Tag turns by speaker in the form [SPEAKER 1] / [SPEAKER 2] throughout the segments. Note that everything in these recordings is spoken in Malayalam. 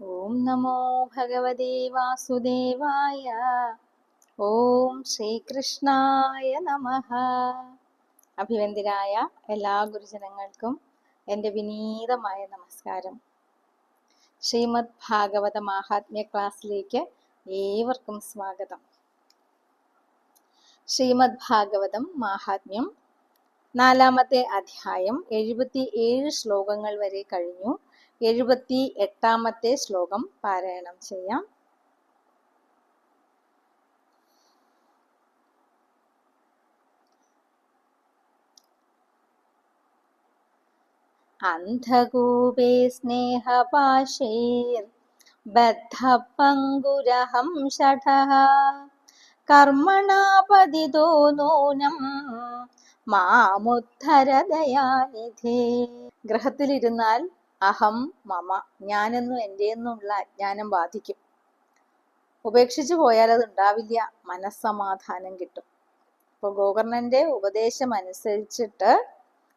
[SPEAKER 1] ഓം നമോ ഭഗവതേ വാസുദേവായ. ഓം ശ്രീകൃഷ്ണായ നമ. അഭിവന്ദിരായ എല്ലാ ഗുരുജനങ്ങൾക്കും എന്റെ വിനീതമായ നമസ്കാരം. ശ്രീമദ് ഭാഗവത മാഹാത്മ്യ ക്ലാസ്സിലേക്ക് ഏവർക്കും സ്വാഗതം. ശ്രീമദ് ഭാഗവതം മാഹാത്മ്യം നാലാമത്തെ അധ്യായം എഴുപത്തി ഏഴ് ശ്ലോകങ്ങൾ വരെ കഴിഞ്ഞു. എഴുപത്തി എട്ടാമത്തെ ശ്ലോകം പാരായണം ചെയ്യാം. അന്ധകൂപേ സ്നേഹപാശൈർ ബദ്ധപങ്കുരഹം ഷഠഃ കർമ്മണാപതിതോ നൂനം മാമുദ്ധരദയാനിധേ. ഗ്രഹത്തിലിരുന്നാൽ അഹം മമ ഞാനെന്നും എന്റെയെന്നുള്ള അജ്ഞാനം ബാധിക്കും. ഉപേക്ഷിച്ചു പോയാൽ അത് ഉണ്ടാവില്ല. മനസ്സമാധാനം കിട്ടും. അപ്പോൾ ഗോകർണന്റെ ഉപദേശം അനുസരിച്ചിട്ട്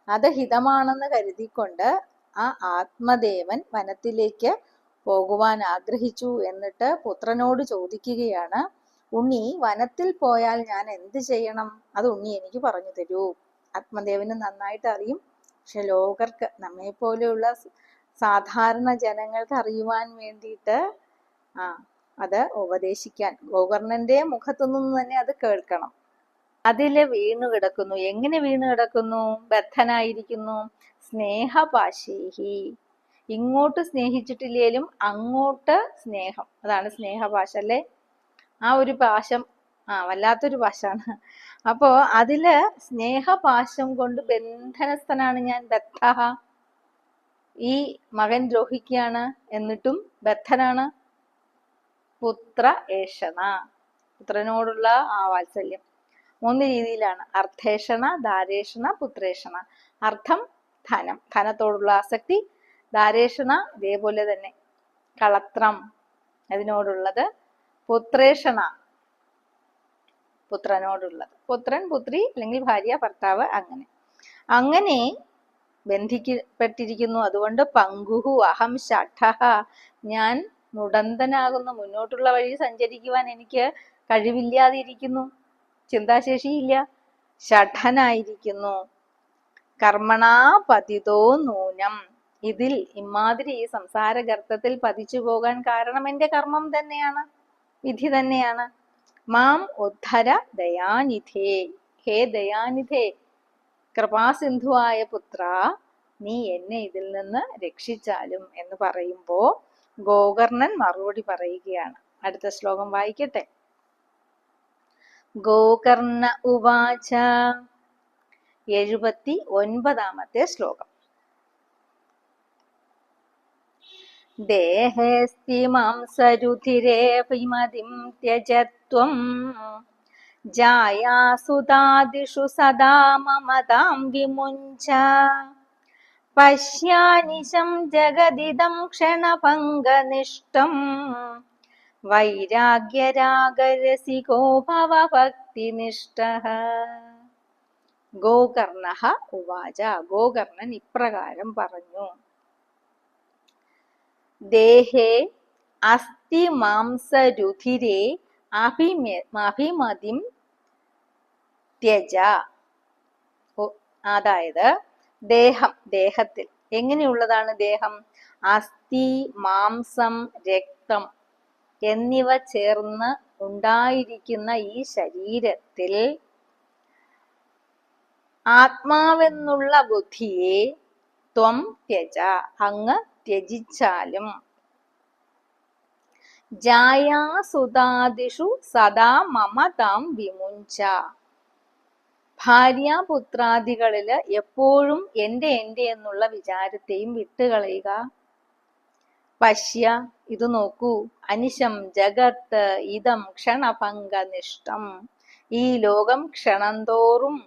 [SPEAKER 1] അത് ഹിതമാണെന്ന് കരുതിക്കൊണ്ട് ആ ആത്മദേവൻ വനത്തിലേക്ക് പോകുവാൻ ആഗ്രഹിച്ചു എന്നിട്ട് പുത്രനോട് ചോദിക്കുകയാണ് ഉണ്ണി വനത്തിൽ പോയാൽ ഞാൻ എന്ത് ചെയ്യണം? അത് ഉണ്ണി എനിക്ക് പറഞ്ഞു തരൂ. ആത്മദേവന് നന്നായിട്ട് അറിയും. പക്ഷെ ലോകർക്ക് നമ്മെ പോലെയുള്ള സാധാരണ ജനങ്ങൾക്ക് അറിയുവാൻ വേണ്ടിയിട്ട് ആ അത് ഉപദേശിക്കാൻ. ഗോകർണന്റെ മുഖത്തു നിന്ന് തന്നെ അത് കേൾക്കണം. അതിൽ വീണു കിടക്കുന്നു. എങ്ങനെ വീണു കിടക്കുന്നു? ബദ്ധനായിരിക്കുന്നു. സ്നേഹപാശേഹി. ഇങ്ങോട്ട് സ്നേഹിച്ചിട്ടില്ലേലും അങ്ങോട്ട് സ്നേഹം. അതാണ് സ്നേഹഭാഷ അല്ലേ? ആ ഒരു പാശം ആ വല്ലാത്തൊരു പാശാണ്. അപ്പോ അതിൽ സ്നേഹപാശം കൊണ്ട് ബന്ധനസ്ഥനാണ് ഞാൻ ബദ്ധ. ഈ മകൻ ദ്രോഹിക്കുകയാണ് എന്നിട്ടും ബദ്ധനാണ്. പുത്ര ഏഷണ. പുത്രനോടുള്ള ആ വാത്സല്യം. മൂന്ന് രീതിയിലാണ്. അർത്ഥേഷണ ദാരേഷണ പുത്രേഷണ. അർത്ഥം ധനം. ധനത്തോടുള്ള ആസക്തി ദാരേഷണ ഇതേപോലെ തന്നെ. കളത്രം അതിനോടുള്ളത്. പുത്രേഷണ പുത്രനോടുള്ളത്. പുത്രൻ പുത്രി അല്ലെങ്കിൽ ഭാര്യ ഭർത്താവ് അങ്ങനെ. അങ്ങനെ ബന്ധിക്കപ്പെട്ടിരിക്കുന്നു. അതുകൊണ്ട് പങ്കുഹു അഹം ഷഠ ഞാൻ മുടന്തനാകുന്നു. മുന്നോട്ടുള്ള വഴി സഞ്ചരിക്കുവാൻ എനിക്ക് കഴിവില്ലാതിരിക്കുന്നു. ചിന്താശേഷിയില്ല. ഷഠനായിരിക്കുന്നു കർമ്മണാ പതിതോ നൂനം. ഇതിൽ ഇമാതിരി ഈ സംസാര ഗർത്തത്തിൽ പതിച്ചു പോകാൻ കാരണം എന്റെ കർമ്മം തന്നെയാണ്. വിധി തന്നെയാണ്. മാം ഉദ്ധര ദയാനിധേ. ഹേ ദയാനിധേ. കൃപാസിന്ധുവായ പുത്ര നീ എന്നെ ഇതിൽ നിന്ന് രക്ഷിച്ചാലും എന്ന് പറയുമ്പോ ഗോകർണൻ മറുപടി പറയുകയാണ്. അടുത്ത ശ്ലോകം വായിക്കട്ടെ. ഗോകർണ ഉവാച എഴുപത്തി ഒൻപതാമത്തെ ശ്ലോകം. ദേഹേസ്തി മാംസരുധിരേ വിമതിം ത്യജത്വം ജായാസുതാദിഷു സദാ മമതാം വിമുഞ്ച പശ്യാനിശം ജഗദിദം ക്ഷണഭംഗനിഷ്ടം വൈരാഗ്യരാഗരസികോ ഭവ ഭക്തിനിഷ്ഠ ഗോകർണ ഉവാച. ഗോകർണൻ ഇപ്രകാരം പറഞ്ഞു. ദേഹേ അസ്ഥി മാംസരുധിരേ അഭിമതിം ത്യജ. അതായത് ദേഹം ദേഹത്തിൽ. എങ്ങനെയുള്ളതാണ് ദേഹം? അസ്ഥി മാംസം രക്തം എന്നിവ ചേർന്ന് ഉണ്ടായിരിക്കുന്ന ഈ ശരീരത്തിൽ ആത്മാവെന്നുള്ള ബുദ്ധിയെ ത്വം ത്യജ. അങ്ങ് ത്യജിച്ചാലും ജായാസുതാദിഷു സദാ മമതാം വിമുഞ്ച. ഭാര്യാപുത്രാദികളിൽ എപ്പോഴും എന്റെ എന്റെ എന്നുള്ള വിചാരത്തെയും വിട്ടുകളയുക പശ്യ ഇത് നോക്കൂ. അനിശം ജഗത്ത് ഇതം ക്ഷണഭംഗനിഷ്ടം ഈ ലോകം ക്ഷണന്തോറും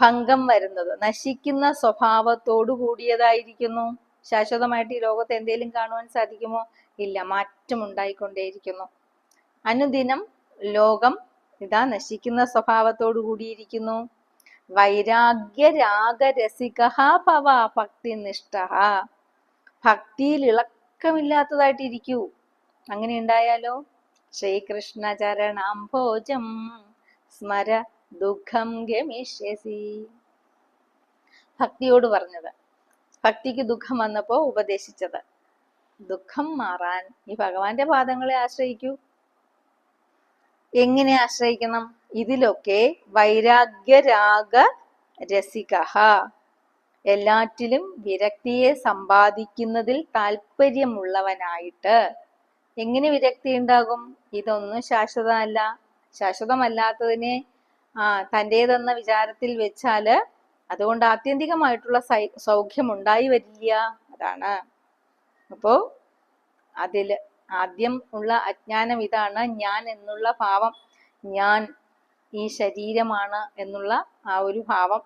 [SPEAKER 1] ഭംഗം വരുന്നത്. നശിക്കുന്ന സ്വഭാവത്തോടു കൂടിയതായിരിക്കുന്നു. ശാശ്വതമായിട്ട് ഈ ലോകത്ത് എന്തെങ്കിലും കാണുവാൻ സാധിക്കുമോ? ഇല്ല മാറ്റം ഉണ്ടായിക്കൊണ്ടേയിരിക്കുന്നു. അനുദിനം ലോകം ഇതാ നശിക്കുന്ന സ്വഭാവത്തോടു കൂടിയിരിക്കുന്നു. വൈരാഗ്യ രാഗരസിക ഭവ പവ ഭക്തിയിൽ നിഷ്ഠ ഭക്തിയിൽ ഇരിക്കൂ അങ്ങനെ ഉണ്ടായാലോ? ശ്രീകൃഷ്ണ ചരണാംഭോജം സ്മര ദുഃഖം ഗമിഷ്യസി. ഭക്തിയോട് പറഞ്ഞത് ഭക്തിക്ക് ദുഃഖം വന്നപ്പോ ഉപദേശിച്ചത്. ദുഃഖം മാറാൻ ഈ ഭഗവാന്റെ പാദങ്ങളെ ആശ്രയിക്കൂ. എങ്ങനെ ആശ്രയിക്കണം? ഇതിലൊക്കെ വൈരാഗ്യരാഗ രസിക എല്ലാറ്റിലും വിരക്തിയെ സമ്പാദിക്കുന്നതിൽ താല്പര്യമുള്ളവനായിട്ട് എങ്ങനെ വിരക്തി ഉണ്ടാകും? ഇതൊന്നും ശാശ്വതമല്ല. ശാശ്വതമല്ലാത്തതിനെ ആ തന്റേതെന്ന വിചാരത്തിൽ വെച്ചാൽ അതുകൊണ്ട് ആത്യന്തികമായിട്ടുള്ള സൈ സൗഖ്യം ഉണ്ടായി വരില്ല. അതാണ്. അപ്പോ അതിൽ ആദ്യം ഉള്ള അജ്ഞാനം ഇതാണ്. ഞാൻ എന്നുള്ള ഭാവം ഞാൻ ഈ ശരീരമാണ് എന്നുള്ള ആ ഒരു ഭാവം.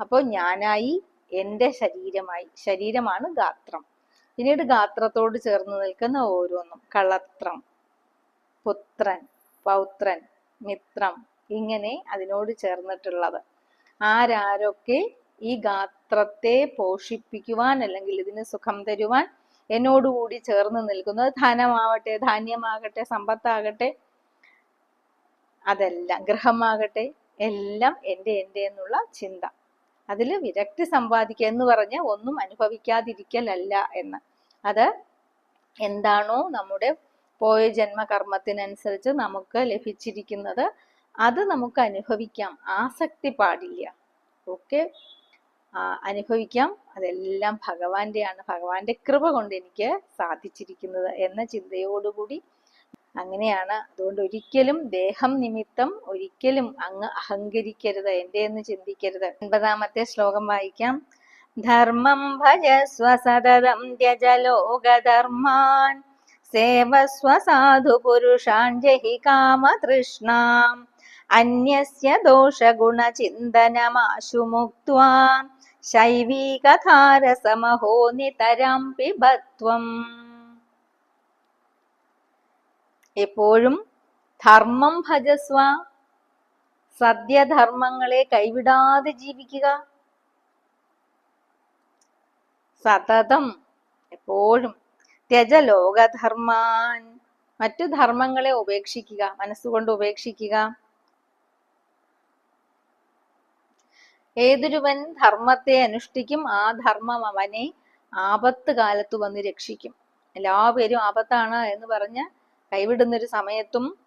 [SPEAKER 1] അപ്പോൾ ഞാനായി എന്റെ ശരീരമായി ശരീരമാണ് ഗാത്രം. പിന്നീട് ഗാത്രത്തോട് ചേർന്ന് നിൽക്കുന്ന ഓരോന്നും കളത്രം പുത്രൻ പൗത്രൻ മിത്രം ഇങ്ങനെ അതിനോട് ചേർന്നിട്ടുള്ളത്. ആരാരൊക്കെ ഈ ഗാത്രത്തെ പോഷിപ്പിക്കുവാൻ അല്ലെങ്കിൽ ഇതിന് സുഖം തരുവാൻ എന്നോടുകൂടി ചേർന്ന് നിൽക്കുന്നത് ധനമാവട്ടെ ധാന്യമാകട്ടെ സമ്പത്താകട്ടെ അതെല്ലാം ഗൃഹമാകട്ടെ എല്ലാം എന്റെ എന്റെ എന്നുള്ള ചിന്ത. അതിൽ വിരക്തി സമ്പാദിക്കുക എന്ന് പറഞ്ഞ് ഒന്നും അനുഭവിക്കാതിരിക്കലല്ല എന്ന്. അത് എന്താണോ നമ്മുടെ പോയ ജന്മകർമ്മത്തിനനുസരിച്ച് നമുക്ക് ലഭിച്ചിരിക്കുന്നത് അത് നമുക്ക് അനുഭവിക്കാം. ആസക്തി പാടില്ല. ഓക്കെ? അനുഭവിക്കാം. അതെല്ലാം ഭഗവാന്റെയാണ്. ഭഗവാന്റെ കൃപ കൊണ്ട് എനിക്ക് സാധിച്ചിരിക്കുന്നത് എന്ന ചിന്തയോടുകൂടി അങ്ങനെയാണ്. അതുകൊണ്ട് ഒരിക്കലും ദേഹം നിമിത്തം ഒരിക്കലും അങ്ങ് അഹങ്കരിക്കരുത്. എന്റെ എന്ന് ചിന്തിക്കരുത്. ഒൻപതാമത്തെ ശ്ലോകം വായിക്കാം. ധർമ്മം ഭജ സതതം ത്യജ ലോകധർമാൻ. പുരുഷാൻ ജഹി കാമതൃഷ്ണാം അന്യസ്യ ദോഷഗുണചിന്തനമാശു മുക്ത്വാ ശൈവീകധാരസമഹോ നിതരം പിബത്വം എപ്പോഴും ധർമ്മം ഭജസ്വ. സത്യധർമ്മങ്ങളെ കൈവിടാതെ ജീവിക്കുക. സതതം എപ്പോഴും ത്യജ ലോകധർമാൻ മറ്റു ധർമ്മങ്ങളെ ഉപേക്ഷിക്കുക മനസ്സുകൊണ്ട് ഉപേക്ഷിക്കുക. ഏതൊരുവൻ ധർമ്മത്തെ അനുഷ്ഠിക്കും ആ ധർമ്മം അവനെ ആപത്ത് കാലത്ത് വന്ന് രക്ഷിക്കും. എല്ലാവരും ആപത്താണ് എന്ന് പറഞ്ഞ് കൈവിടുന്ന ഒരു സമയത്തും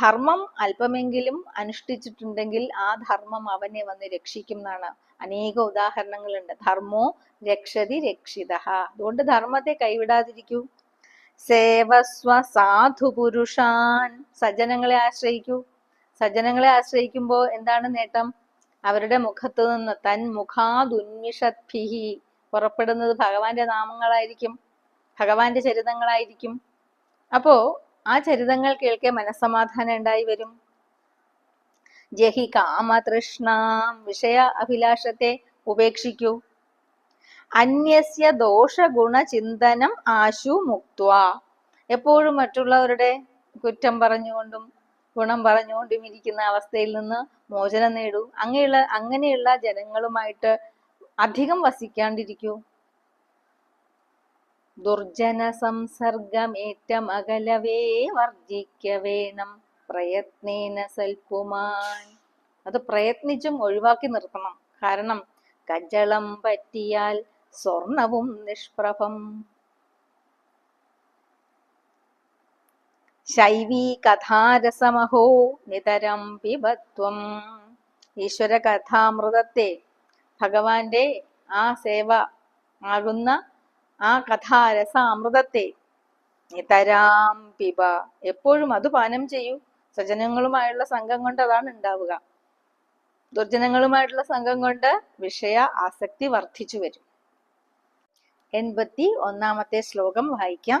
[SPEAKER 1] ധർമ്മം അല്പമെങ്കിലും അനുഷ്ഠിച്ചിട്ടുണ്ടെങ്കിൽ ആ ധർമ്മം അവനെ വന്ന് രക്ഷിക്കും എന്നാണ് അനേക ഉദാഹരണങ്ങളുണ്ട്. ധർമ്മോ രക്ഷതി രക്ഷിത. അതുകൊണ്ട് ധർമ്മത്തെ കൈവിടാതിരിക്കൂ. സേവസ്വ സാധു പുരുഷാൻ സജ്ജനങ്ങളെ ആശ്രയിക്കൂ. സജ്ജനങ്ങളെ ആശ്രയിക്കുമ്പോൾ എന്താണ് നേട്ടം? അവരുടെ മുഖത്ത് നിന്ന് തൻ മുഖാദുന്മിഷദ്ഭിഹി പുറപ്പെടുന്നത് ഭഗവാന്റെ നാമങ്ങളായിരിക്കും ഭഗവാന്റെ ചരിതങ്ങളായിരിക്കും. അപ്പോ ആ ചരിതങ്ങൾ കേൾക്കെ മനസ്സമാധാനം ഉണ്ടായി വരും. ജഹി കാമതൃഷ്ണാം വിഷയ അഭിലാഷത്തെ ഉപേക്ഷിക്കൂ. അന്യസ്യ ദോഷഗുണ ചിന്തനം ആശു മുക്ത എപ്പോഴും മറ്റുള്ളവരുടെ കുറ്റം പറഞ്ഞുകൊണ്ടും ഗുണം പറഞ്ഞുകൊണ്ടും ഇരിക്കുന്ന അവസ്ഥയിൽ നിന്ന് മോചനം നേടൂ. അങ്ങനെയുള്ള അങ്ങനെയുള്ള ജനങ്ങളുമായിട്ട് അധികം വസിക്കാണ്ടിരിക്കൂ. ദുർജന സംസർഗമേറ്റമകലവേ വർജിക്ക വേണം. പ്രയത്നേന സൽപ്പുമാൻ അത് പ്രയത്നിച്ചും ഒഴിവാക്കി നിർത്തണം. കാരണം കജളം പറ്റിയാൽ സ്വർണവും നിഷ്പ്രഭം. ശൈവീ കഥാരസമഹോ നിതരം പിബത്വം. ഈശ്വര കഥാമൃതത്തെ ഭഗവാന്റെ ആ സേവ ആകുന്ന ആ കഥാരസ അമൃതത്തെ നിതരാം പിബ. എപ്പോഴും അത് പാനം ചെയ്യൂ. സജ്ജനങ്ങളുമായുള്ള സംഘം കൊണ്ട് അതാണ് ഉണ്ടാവുക. ദുർജനങ്ങളുമായിട്ടുള്ള സംഘം കൊണ്ട് വിഷയ ആസക്തി വർദ്ധിച്ചു വരും. എൺപത്തി ഒന്നാമത്തെ ശ്ലോകം വായിക്കാം.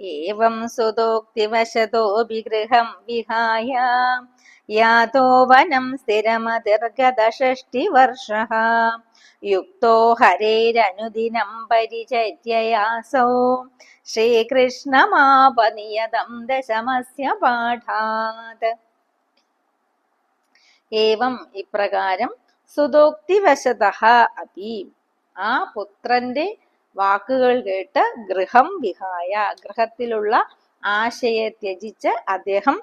[SPEAKER 1] एवं सुतोक्तिवशतोऽपि गृहं विहाय यातो वनं स्थिरमतिर्गतषष्टिवर्षः युक्तो हरेरनुदिनं परिचर्ययासौ श्रीकृष्णमापनियतं दशमस्य പാഠാത് ഏവം ഇപ്രകാരം സുതോക്തിവശതഃ അപി ആ പുത്രന്റെ വാക്കുകൾ കേട്ട് ഗൃഹം വിഹായ. ഗൃഹത്തിലുള്ള ആശയെ ത്യജിച്ച് അദ്ദേഹം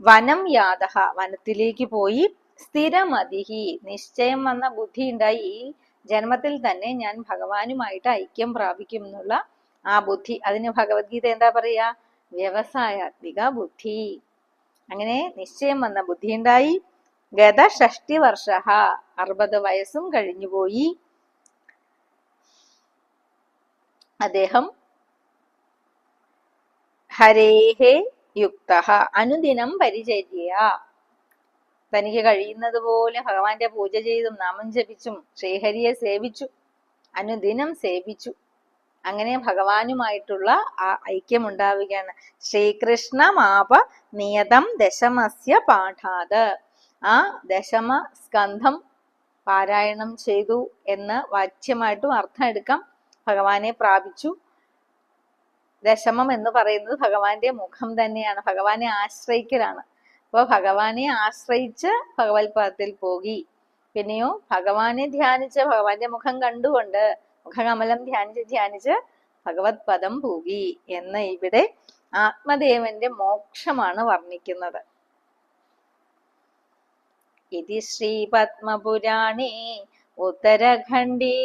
[SPEAKER 1] വനം യാതഹ വനത്തിലേക്ക് പോയി സ്ഥിരമതിഹി. നിശ്ചയം വന്ന ബുദ്ധി ഉണ്ടായി ഈ ജന്മത്തിൽ തന്നെ ഞാൻ ഭഗവാനുമായിട്ട് ഐക്യം പ്രാപിക്കും എന്നുള്ള ആ ബുദ്ധി. അതിന് ഭഗവത്ഗീത എന്താ പറയാ? വ്യവസായാത്മിക ബുദ്ധി. അങ്ങനെ നിശ്ചയം വന്ന ബുദ്ധി ഉണ്ടായി ഗത ഷഷ്ടി വർഷ അറുപത് വയസ്സും കഴിഞ്ഞുപോയി. അദ്ദേഹം ഹരേഹേ യുക്ത അനുദിനം പരിചര്യ. തനിക്ക് കഴിയുന്നത് പോലെ ഭഗവാന്റെ പൂജ ചെയ്തും നാമം ജപിച്ചും ശ്രീഹരിയെ സേവിച്ചു അനുദിനം സേവിച്ചു. അങ്ങനെ ഭഗവാനുമായിട്ടുള്ള ആ ഐക്യം ഉണ്ടാവുകയാണ് ശ്രീകൃഷ്ണ മാപ നിയതം ദശമസ്യ പാഠാത്. ആ ദശമ സ്കന്ധം പാരായണം ചെയ്തു എന്ന് വാച്യമായിട്ടും അർത്ഥം എടുക്കാം. ഭഗവാനെ പ്രാപിച്ചു. ദശമം എന്ന് പറയുന്നത് ഭഗവാന്റെ മുഖം തന്നെയാണ്. ഭഗവാനെ ആശ്രയിക്കലാണ്. അപ്പൊ ഭഗവാനെ ആശ്രയിച്ച് ഭഗവത്പാദത്തിൽ പോകി. പിന്നെയോ ഭഗവാനെ ധ്യാനിച്ച് ഭഗവാന്റെ മുഖം കണ്ടുകൊണ്ട് മുഖകമലം ധ്യാനിച്ച് ധ്യാനിച്ച് ഭഗവത് പദം പോകി എന്ന് ഇവിടെ ആത്മദേവന്റെ മോക്ഷമാണ് വർണിക്കുന്നത്. ഇതി ശ്രീപത്മപുരാണേ ഉത്തരഖണ്ഡേ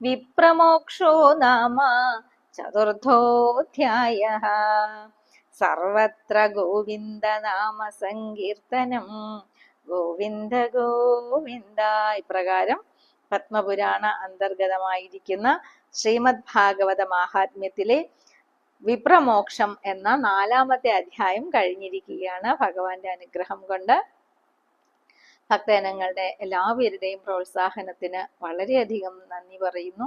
[SPEAKER 1] വിപ്രമോക്ഷോ നാമ ചതുർത്ഥോധ്യായ. സർവത്ര ഗോവിന്ദ നാമ സങ്കീർത്തനം ഗോവിന്ദ ഗോവിന്ദ. ഇപ്രകാരം പത്മപുരാണ അന്തർഗതമായിരിക്കുന്ന ശ്രീമദ് ഭാഗവത മാഹാത്മ്യത്തിലെ വിപ്രമോക്ഷം എന്ന നാലാമത്തെ അധ്യായം കഴിഞ്ഞിരിക്കുകയാണ് ഭഗവാന്റെ അനുഗ്രഹം കൊണ്ട്. ഭക്തജനങ്ങളുടെ എല്ലാവരുടെയും പ്രോത്സാഹനത്തിന് വളരെയധികം നന്ദി പറയുന്നു.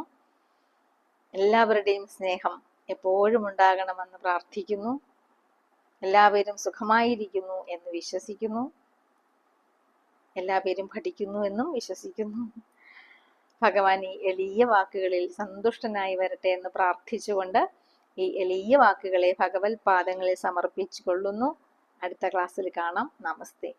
[SPEAKER 1] എല്ലാവരുടെയും സ്നേഹം എപ്പോഴും ഉണ്ടാകണമെന്ന് പ്രാർത്ഥിക്കുന്നു. എല്ലാവരും സുഖമായിരിക്കുന്നു എന്ന് വിശ്വസിക്കുന്നു. എല്ലാവരും പഠിക്കുന്നു എന്നും വിശ്വസിക്കുന്നു. ഭഗവാൻ ഈ എളിയ വാക്കുകളിൽ സന്തുഷ്ടനായി വരട്ടെ എന്ന് പ്രാർത്ഥിച്ചുകൊണ്ട് ഈ എളിയ വാക്കുകളെ ഭഗവത് പാദങ്ങളിൽ സമർപ്പിച്ചു കൊള്ളുന്നു അടുത്ത ക്ലാസ്സിൽ കാണാം. നമസ്തേ.